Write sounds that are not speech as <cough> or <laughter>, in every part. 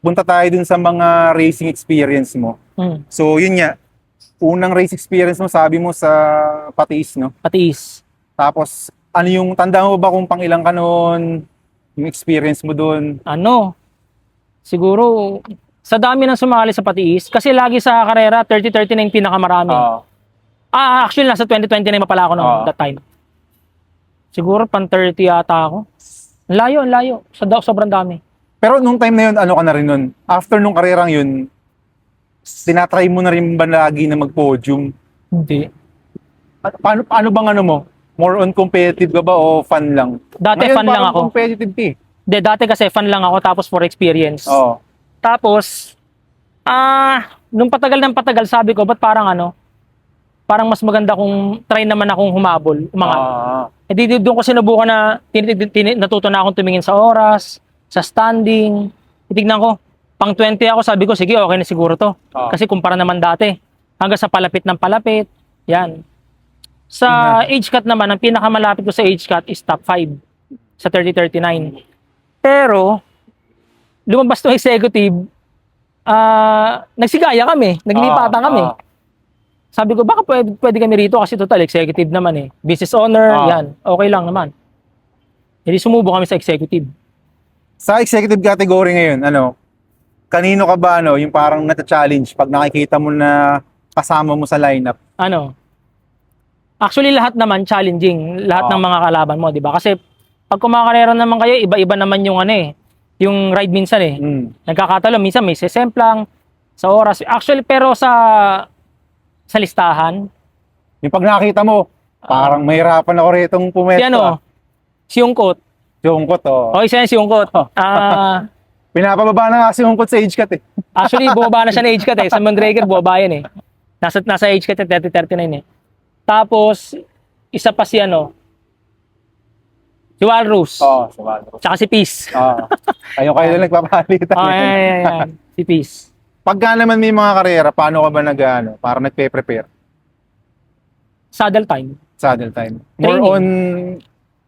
punta tayo dun sa mga racing experience mo. Mm, So, yun nga. Unang race experience mo, sabi mo sa Patis, no? patiis. Tapos, ano yung, tanda mo ba kung pang ilang ka noon? Yung experience mo dun? Ano, siguro, sa dami ng sumali sa patiis, kasi lagi sa karera, 30-30 na yung pinakamarami. Oo. Ah, actually, nasa 2020 na yung mapala ako noon, Oo. that time. Siguro, pan 30 yata ako. Layo, layo. Sa sobrang dami. Pero nung time na yun, ano ka na rin nun? After nung karerang yun, tinatry mo na rin ba lagi na mag-podium? Hindi. At paano, paano bang ano mo? More on competitive ka ba o fun lang? Dati Ngayon, fan lang ako. competitive ka eh. Hindi, dati kasi fan lang ako, tapos for experience. Oo. Tapos, ah, nung patagal ng patagal, sabi ko, ba't parang ano, parang mas maganda kung try naman akong humabol, umangat. Ah. Eh di di- doon ko sinubukan na tin, tin, tin- natuto na akong tumingin sa oras, sa standing. Titignan ko, pang 20 ako, sabi ko, sige, okay na siguro to. Ah. Kasi kumpara naman dati, hanggang sa palapit ng palapit, yan. Sa age cut naman, ang pinakamalapit ko sa age cut is top 5 sa 30-39. Pero, lumabas to executive, ah nagsigaya kami, naglipatan Ah, kami. ah. Sabi ko, baka pwede, pwede kami rito kasi total, executive naman eh. Business owner, Ah. yan. Okay lang naman. Hindi sumubo kami sa executive. Sa executive category ngayon, ano, kanino ka ba, ano, yung parang nata-challenge pag nakikita mo na kasama mo sa lineup? Ano? Actually, lahat naman challenging. Lahat Ah. ng mga kalaban mo, di ba? Kasi pag kumakarera naman kayo, iba-iba naman yung ano eh. Yung ride minsan eh. Mm. Nagkakatalo, minsan may sesemplang sa oras. Actually, pero sa sa listahan, Yung pag nakita mo, parang mahirapan ako rito pumesto. si ano, si Ungkot. Yung kot, oh. Okay, siya yan, si Ungkot. Ah, <laughs> Pinapababa na nga si Ungkot sa age cut eh. Actually, <laughs> bumaba na siya na age cut eh. Sa Mondraker, bumaba yan eh. Nasa, nasa age cut yung 30-39 eh. Tapos, isa pa si ano, si Walrus. Oo, oh, sa Walro. Tsaka si Peace. Oo. Ayun kayo na <laughs> nagpapalitan. Oh, yan, yan, yan. Si Peace. Pagka naman may mga karera, paano ka ba nag, ano, para nagpe-prepare? Saddle time. Saddle time. More Training. on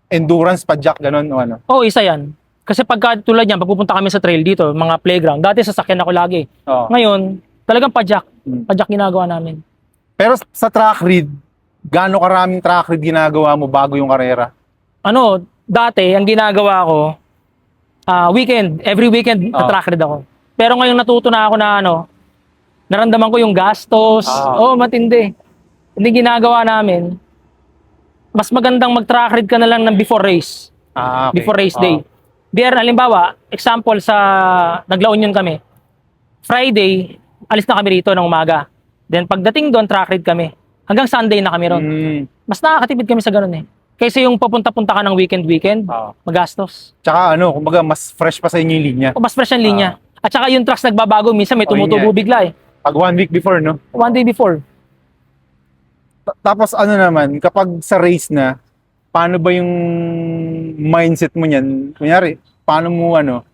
endurance, padjak, ganun, o ano? Oo, isa yan. Kasi pagka tulad yan, pag pupunta kami sa trail dito, mga playground, dati sasakyan ako lagi. Oo. Ngayon, talagang padjak. Mm. Padjak ginagawa namin. Pero sa track read, gaano karaming track read ginagawa mo bago yung karera? Ano, dati, ang ginagawa ko, ah weekend, every weekend, Oo. na-track read ako. Pero ngayon natuto na ako na ano, naramdaman ko yung gastos. Ah. Oo, matindi. Hindi ginagawa namin. Mas magandang mag-track read ka na lang ng before race. Ah, Before race day. There, halimbawa, example sa nagla Union kami. Friday, alis na kami rito ng umaga. Then pagdating doon, track read kami. Hanggang Sunday na kami ron. Mm, Mas nakakatipid kami sa ganun eh. Kaysa yung papunta-punta ka ng weekend-weekend, Oo. magastos. Tsaka ano, kumbaga mas fresh pa sa inyo yung linya. O mas fresh ang linya. At saka yung trucks nagbabago, minsan may Oh, tumutubo bigla eh. Pag one week before, no? One day before. Ta- Tapos ano naman, kapag sa race na, paano ba yung mindset mo niyan? Kunyari, paano mo ano,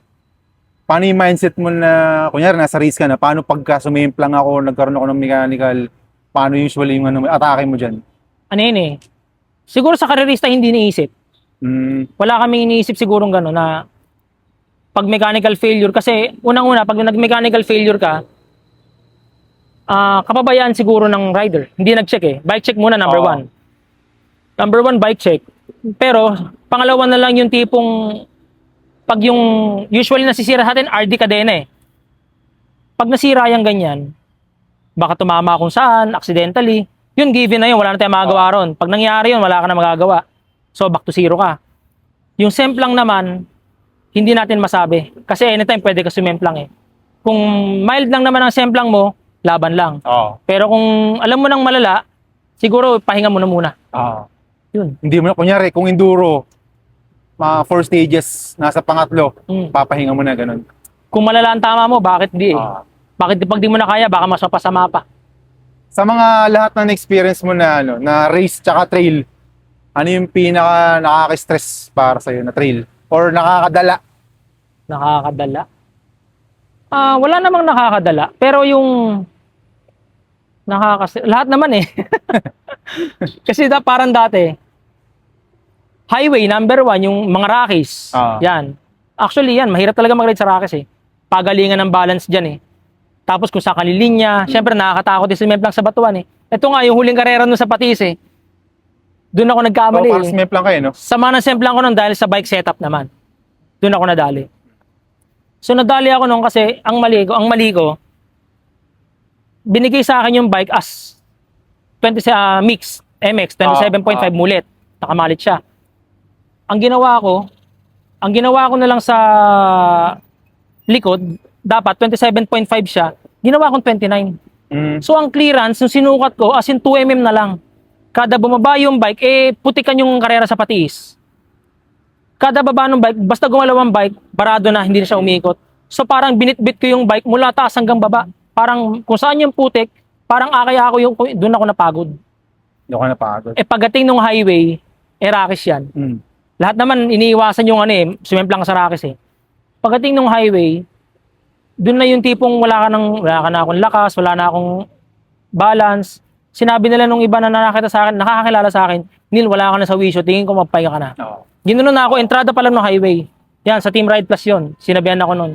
paano yung mindset mo na, kunyari nasa race ka na, paano pagka sumimplang ako, nagkaroon ako ng mechanical, paano usually yung ano, atake mo dyan? Ano yun eh. Siguro sa karerista hindi iniisip. Mm, Wala kaming iniisip sigurong gano'n na pag mechanical failure, kasi unang-una, pag nag-mechanical failure ka, ah kapabayaan siguro ng rider. Hindi nag-check eh. Bike check muna, number Oo. one. Number one, bike check. Pero, pangalawa na lang yung tipong, pag yung, usually nasisira sa atin, RD kadena eh. Pag nasira yung ganyan, baka tumama kung saan, accidentally, yun given na yun, wala na tayong magagawa ron. Pag nangyari yun, wala ka na magagawa. So, back to zero ka. Yung semplang naman, hindi natin masabi. Kasi anytime pwede ka sumemplang eh. Kung mild lang naman ang semplang mo, laban lang. Oo. Pero kung alam mo nang malala, siguro pahinga mo na muna. Oo. Yun. Hindi mo na, kunyari, kung enduro, mga four stages, nasa pangatlo, Mm. papahinga mo na, ganun. Kung malala ang tama mo, bakit di eh? Ah. Bakit pag di mo na kaya, baka mas mapasama pa. Sa mga lahat na experience mo na ano, na race tsaka trail, ano yung pinaka nakaka-stress para sa'yo na trail? Or nakakadala? Nakakadala. Ah, wala namang nakakadala. Pero yung nakakas lahat naman eh. <laughs> Kasi da, parang dati, highway number one, yung mga Rockies. Ah. Yan. Actually yan, mahirap talaga mag-ride sa Rockies eh. pagalingan ng balance dyan eh. Tapos kung sa kanilinya, syempre nakakatakot din sumemplang sa batuan eh. Ito nga, yung huling karera nun sa Patis eh. Doon ako nagkamali Oh, parang eh. smep lang kayo, no? Sama ng semplang ko nun dahil sa bike setup naman. Doon ako nadali. So nadali ako nung kasi ang mali ko, ang mali ko, binigay sa akin yung bike as 20 sa mix MX 27.5 Ah, ah. mulit. Nakamalit siya. Ang ginawa ko, ang ginawa ko na lang sa likod, dapat 27.5 siya. Ginawa kong 29. Mm. So ang clearance, yung sinukat ko, as in 2 mm na lang. Kada bumaba yung bike, eh putikan yung karera sa patiis. Kada baba ng bike, basta gumalaw ang bike, barado na, hindi na siya umikot. So parang binitbit ko yung bike mula taas hanggang baba. Parang kung saan yung putik, parang akay ako yung, doon ako napagod. Hindi ako napagod. Eh pagdating ng highway, eh rakis yan. Mm. Lahat naman iniiwasan yung ano eh, sumemplang sa rakis eh. Pagdating ng highway, doon na yung tipong wala ka nang wala ka na akong lakas, wala na akong balance. Sinabi nila nung iba na nakakita sa akin, nakakakilala sa akin, Neil, wala ka na sa wisyo, tingin ko magpahinga ka na. Oo. Ginuno na ako, entrada pa lang ng highway. Yan, sa Team Ride Plus yon Sinabihan ako nun.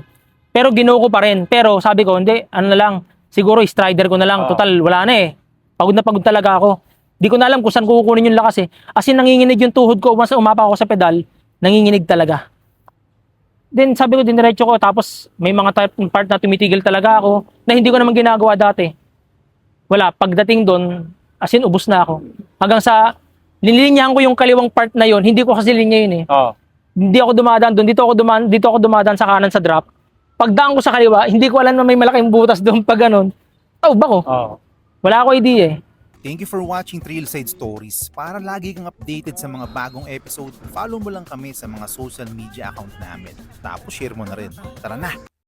Pero ginuo ko pa rin. Pero sabi ko, hindi, ano na lang, siguro strider ko na lang. Oo. Total, wala na eh. Pagod na pagod talaga ako. Di ko na alam kung saan kukunin yung lakas eh. As in, nanginginig yung tuhod ko. Once umapa ako sa pedal, nanginginig talaga. Then sabi ko, diniretso ko. Tapos may mga type, part na tumitigil talaga ako na hindi ko naman ginagawa dati. Wala, pagdating doon, as in, ubus na ako. Hanggang sa, nililinyahan ko yung kaliwang part na yon hindi ko kasi linya yun eh Oo. hindi ako dumadaan doon, dito ako dumaan, dito ako dumadaan sa kanan sa drop. Pagdaan ko sa kaliwa, hindi ko alam na may malaking butas doon pag ganun. Oh, bako. Oo. Wala ako idea eh. Thank you for watching Trailside Stories. Para lagi kang updated sa mga bagong episode, follow mo lang kami sa mga social media account namin. Tapos share mo na rin. Tara na!